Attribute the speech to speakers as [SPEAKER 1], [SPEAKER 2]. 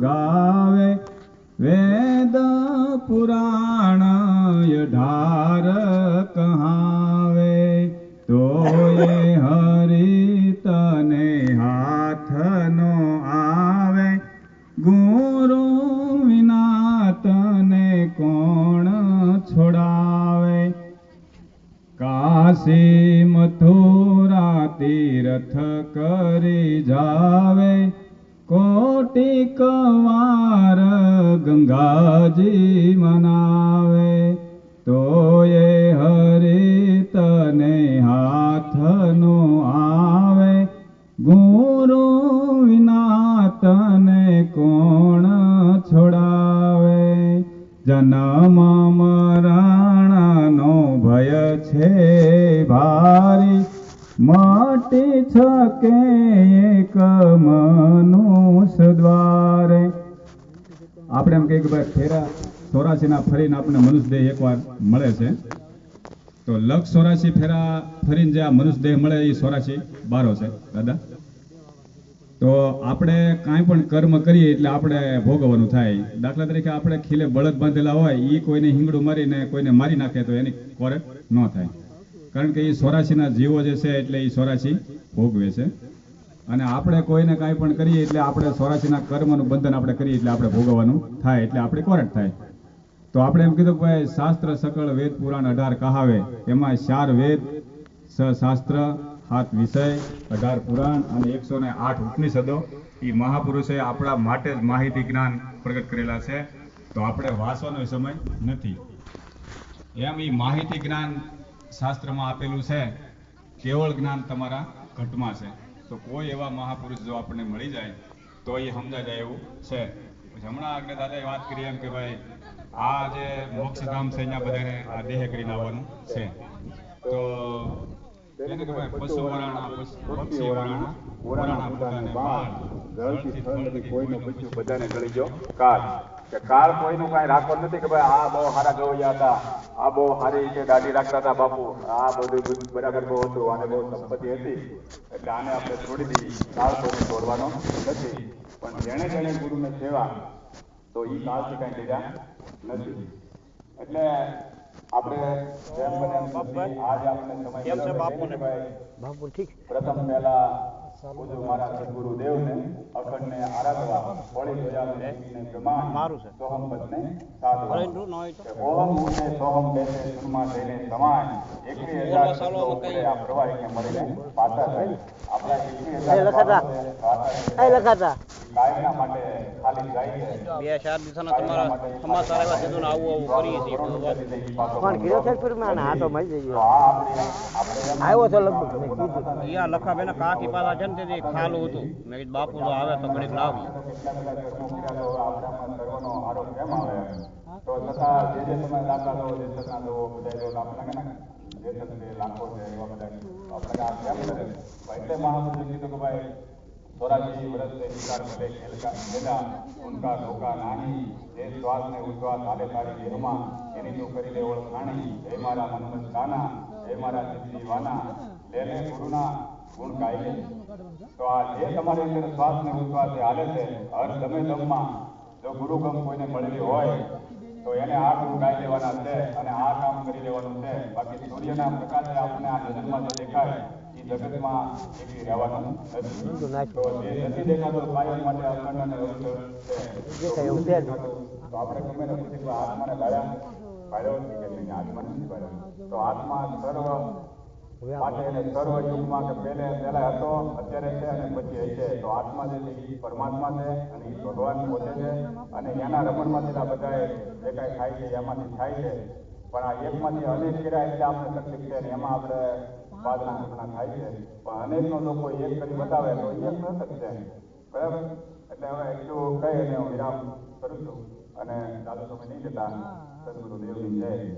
[SPEAKER 1] ગાવે. વેદ પુરાણ ઢાર કહાવે. તો એ હરી તને હાથ નો આવે. ગુરુ વિના તને કોણ છોડાવે? કાશી મથુરા તીર્થ કરી જાવે. કોટી કવાર ગંગાજી મનાવે, તોય હરી તને હાથ નો આવે. ગુરુ વિના તને કોણ છોડાવે? જન્મ મરણનો ભય છે ભારી. માટી છકે એક મનુષ્ય દ્વારે. આપણે એમ કહીએ કે ભાઈ ફેરા ચોરાસીના ફરીને આપણને મનુષ્ય દેહ એકવાર મળે છે. તો લક્ષ ચોરાસી ફેરા ફરીને જે આ મનુષ્ય દેહ મળે એ ચોરાસી બારો છે. દાદા? તો આપણે કાંઈ પણ કર્મ કરીએ એટલે આપણે ભોગવવાનું થાય. દાખલા તરીકે આપણે ખીલે બળદ બાંધેલા હોય એ કોઈને હિંગડું મારીને કોઈને મારી નાખે તો એની કોરે ન થાય. કારણ કે એ સોરાશીના જીવો જે છે એટલે એ સોરાશી ભોગવે છે. અને આપણે કોઈને કાંઈ પણ કરીએ એટલે આપણે સોરાશીના કર્મનું બંધન આપણે કરીએ એટલે આપણે ભોગવવાનું થાય એટલે આપણે કોરટ થાય. તો આપણે એમ કીધું ભાઈ, શાસ્ત્ર સકળ વેદ પુરાણ અઢાર કહાવે. એમાં ચાર વેદ શાસ્ત્ર સાત વિષય, અઢાર પુરાણ અને એકસો ને આઠ ઉપનિષદો. એ મહાપુરુષે આપણા માટે જ માહિતી જ્ઞાન પ્રગટ કરેલા છે. તો આપણે વાંચવાનો સમય નથી. એમ એ માહિતી જ્ઞાન શાસ્ત્રમાં આપેલું છે, કેવળ જ્ઞાન તમારા ઘટમાં છે. તો કોઈ એવા મહાપુરુષ જો આપણને મળી જાય, તો એ સમજા જાય એવું છે. હમણાં આગળ દાદાએ વાત કરી એમ કે ભાઈ, આ જે મોક્ષધામ છે આ દેહ કરીને આવવાનું છે. તો એને કે ભાઈ, પશુ વરાણા પક્ષી વરાણા વરાણા બધાને બાળ.
[SPEAKER 2] જળથી થળથી કોઈને બધાને ગળી જો કાળ કે કાળ કોઈનું કાંઈ રાખો નથી કે ભાઈ આ બહુ સારા ગવૈયા હતા આ બહુ સારી રીતે દાઢી રાખતા હતા બાપુ આ બધું બરાબર બહુ હતું આને બહુ સંપત્તિ હતી એટલે આને આપણે છોડી દઈએ કાળ કોઈને છોડવાનો નથી પણ જેણે જેણે ગુરુને સેવા તો એ કાળથી કાંઈ લીધા નથી. એટલે આપણે જેમ બને આજે આપણે સમય
[SPEAKER 3] કેમ છે બાપુને?
[SPEAKER 2] કે ભાઈ.
[SPEAKER 3] બાપુ ઠીક.
[SPEAKER 2] પ્રથમ પહેલા પૂજ્ય મારા સદગુરુ અખંડ ને આરાધવા હોળી ધ્વજાને પ્રમાણ
[SPEAKER 3] મારું છે.
[SPEAKER 2] સોહમ
[SPEAKER 3] ફરેન્ડ્રુ ન હોય તો.
[SPEAKER 2] ઓહમ ઉઠે સોહમ બેસે સુરમાં થઈને સમાન એકવી હજાર શબ્દો ઉપરે આ પ્રવાહી પ્રવાહીને મળીને પાછા થઈ. આપણા એકવી
[SPEAKER 3] એ
[SPEAKER 2] હજાર
[SPEAKER 3] લખાતા. એ લખાતા.
[SPEAKER 2] કાયમના માટે ખાલી જાય
[SPEAKER 3] બે ચાર દિવસના તમારા સમાચાર આવ્યા છે. તો આવું આવું કરીએ છીએ
[SPEAKER 4] પણ જઈએ.
[SPEAKER 2] આ આપણે આપણે એમ
[SPEAKER 4] આવ્યો તો લગભગ મેં કીધું.
[SPEAKER 3] યા લખાભાઈ કાકી પાછા છે ને તે ખાલું હતું. મેં કીધું બાપુ તો આવે તો ઘડીક લાવી.
[SPEAKER 2] કેટલા બધા કર્મો કર્યા તો તો છતાં જે જે તમે દાખલા દો જે છતાં દો બધા જો આપણે જે છતાં લાખો છે એવા બધા. આપણે આ કેમ કરે? એટલે મહાપુરુષે કીધું કે ભાઈ ચોરાસી વર્ષ से विकार भले खेल का खेला उनका ढोका नाही જે શ્વાસ ને ઉશ્વાસ હાલે તારી દેહમાં એની તું કરી લે ઓળખાણી હે મારા મનમત ગાના હે મારા સિદ્ધિ વાના લે લે ગુરુના ગુણ ગાઈ લે તો આ જે તમારી અંદર શ્વાસ ને ઉશ્વાસ એ હાલે છે હર ગમે દમમાં જો ગુરુગમ કોઈને મળેલી હોય તો એને આ ગુણ ગાઈ લેવાના છે અને આ કામ કરી લેવાનું છે બાકી સૂર્યના પ્રકાશે આપણને આ જગતમાં જે દેખાય એ જગતમાં એકલી રહેવાનું તો જે નથી દેખાતો કાયમ માટે અખંડ અને અવસર છે.
[SPEAKER 4] દેખાય એવું છે જ.
[SPEAKER 2] તો આપણે ગમે ને પૂછીએ આત્માને ગાળ્યા ગાળ્યો છે કે નહીં નથી ગાળ્યો. તો આત્મા સર્વ માટે એને સર્વ યુગમાં કે પહેલે પહેલા હતો અત્યારે છે અને પછી હશે. તો આત્મા જે છે એ પરમાત્મા છે અને એ ભગવાન પોતે છે. અને એના રમણમાંથી આ બધા જે કાંઈ થાય છે એમાંથી થાય છે. પણ આ એકમાંથી અનેક કર્યા એટલે આપણે તકલીફ છે અને એમાં આપણે બાદના ઘટના થાય છે. પણ અનેકનો લોકો એક કરી બતાવે તો એક ન શકશે બરાબર? એટલે હવે એટલું કહી અને હું વિરામ કરું છું. અને દાદુ તમે નહીં જતા સદગુરુ દેવની જય.